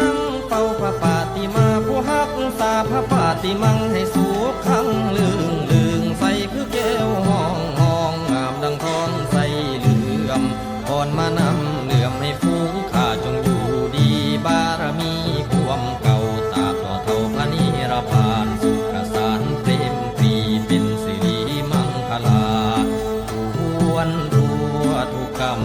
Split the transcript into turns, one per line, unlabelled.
นั่งเป่าพระปาติมาผู้ฮักตาพระปาติมังให้สูบขังลืงลืงใส่คือแก้วห้องห้องงามดังทอนใส่เหลื่อมพรอนมานำเหลื่อมให้ฟูข้าจงอยู่ดีบารมีความเก่าตาต่อเท่าพระนิรพานสุขสารเต็มปีเป็นสิริมังคลาควนรัวทุกกรรม